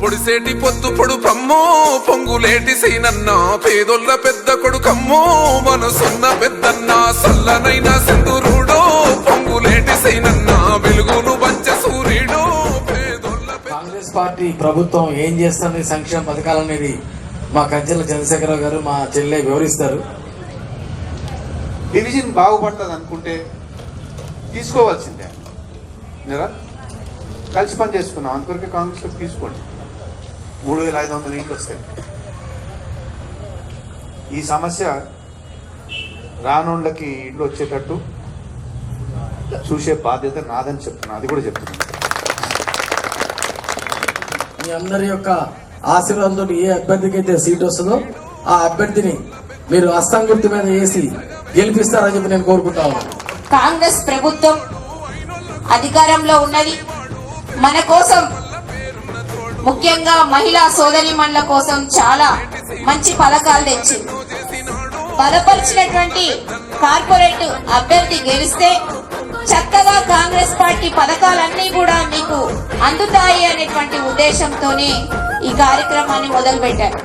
పొడిసేటి పొద్దు పొడు పమ్మో పొంగులేటి సీనన్న పేదొల్ల పెద్ద కొడుకమ్మో మనసున్న పెద్దన్న సల్లనైన సింధురుడో పొంగులేటి సీనన్న వెలుగును పంచ సూర్యుడో పేదొల్ల పెద్ద కాంగ్రెస్ పార్టీ ప్రభుత్వం ఏం చేస్తుంది? సంక్షేమ పథకాలు అనేది మా కంచెల చంద్రశేఖరరావు గారు మా చెల్లె వివరిస్తారు. డివిజన్ బాగుపడుతుంది అనుకుంటే తీసుకోవాల్సిందే. కలిసి పని చేసుకున్నాం అందుకొరకే కాంగ్రెస్లో తీసుకోండి. మూడు వేల ఐదు వందల ఇంట్లు వస్తాయి ఈ సమస్య రానోళ్ళకి ఇంట్లో వచ్చేటట్టు చూసే బాధ్యత నాదని చెప్తున్నా అది కూడా చెప్తున్నాను మీ అందరి యొక్క ఆశీర్వాదంతో ఏ అభ్యర్థికి అయితే సీట్ వస్తుందో ఆ అభ్యర్థిని మీరు అస్తం గుర్తు మీద వేసి గెలిపిస్తారని చెప్పి నేను కోరుకుంటా ఉన్నాను కాంగ్రెస్ ప్రభుత్వం అధికారంలో ఉన్నది. మన కోసం ముఖ్యంగా మహిళా సోదరిమణుల కోసం చాలా మంచి పథకాలు తెచ్చింది. బలపరిచినటువంటి కార్పొరేట్ అభ్యర్థి గెలిస్తే చక్కగా కాంగ్రెస్ పార్టీ పథకాలన్నీ కూడా మీకు అందుతాయి అనేటువంటి ఉద్దేశంతోనే ఈ కార్యక్రమాన్ని మొదలుపెట్టారు.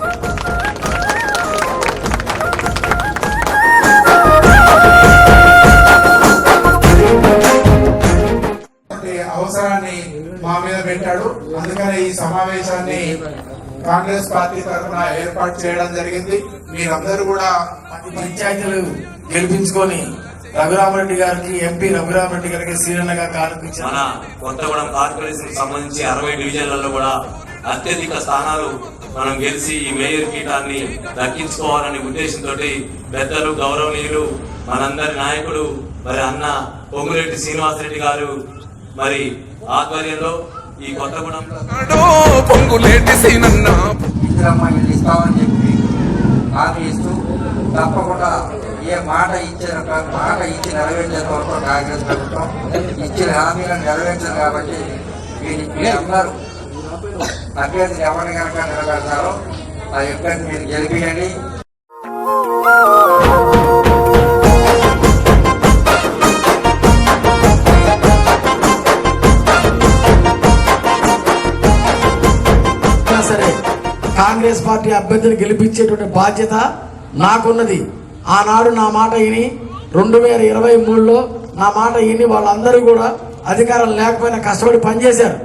మా మీద పెట్టాడు. అందుకనే ఈ సమావేశాన్ని కాంగ్రెస్ పార్టీ తరఫున ఏర్పాటు చేయడం జరిగింది. మీరందరూ కూడా పంచాయతీలు గెలిపించుకొని రఘురామరెడ్డి గారికి ఎంపీ రఘురామరెడ్డి గారికి శ్రీరన్నగా కానుపించారు మన కొత్తగూడెం కార్పొరేషన్ సంబంధించి అరవై డివిజన్లలో కూడా అత్యధిక స్థానాలు మనం గెలిచి ఈ మేయర్ పీఠాన్ని దక్కించుకోవాలనే ఉద్దేశంతో పెద్దలు గౌరవనీయులు మనందరి నాయకుడు మరి అన్న పొంగురెడ్డి శ్రీనివాసరెడ్డి గారు మరి ఆధ్వర్యంలో ఈ సీనన్న ఇందిరమ్మని ఇస్తామని చెప్పి హామీ ఇస్తూ తప్పకుండా ఏ మాట ఇచ్చిన మాట ఇచ్చి నెరవేర్చేంత వరకు కాంగ్రెస్ ప్రభుత్వం ఇచ్చిన హామీలను నెరవేర్చారు కాబట్టి వీరి మీరందరూ అభ్యర్థి ఎవరిని కనుక నిలబెడతారో ఆ అభ్యర్థి మీరు గెలిపియండి. కాంగ్రెస్ పార్టీ అభ్యర్థిని గెలిపించేటువంటి బాధ్యత నాకున్నది. ఆనాడు నా మాట విని రెండు వేల ఇరవై మూడులో నా మాట విని వాళ్ళందరూ కూడా అధికారం లేకపోయినా కష్టపడి పనిచేశారు.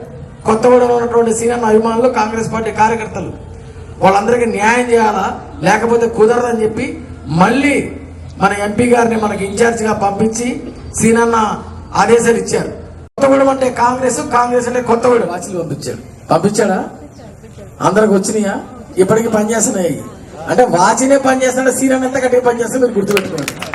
కొత్తగూడెంలో ఉన్నటువంటి సీనియర్ అభిమానులు కాంగ్రెస్ పార్టీ కార్యకర్తలు. వాళ్ళందరికీ న్యాయం చేయాలా లేకపోతే కుదరదని చెప్పి మళ్ళీ మన ఎంపీ గారిని మనకి ఇన్ఛార్జిగా పంపించి సీనన్న ఆదేశాలు ఇచ్చారు. కొత్తగూడెం అంటే కాంగ్రెస్ కాంగ్రెస్ అంటే కొత్తగూడెం. వాచిలు పంపించాడు పంపించాడా? అందరికి వచ్చినాయా? ఇప్పటికీ పనిచేస్తున్నాయి. అంటే వాచినే పనిచేస్తున్నాడు సీనియర్ ఎంత గట్టిగా పనిచేస్తే మీరు గుర్తుపెట్టుకోండి.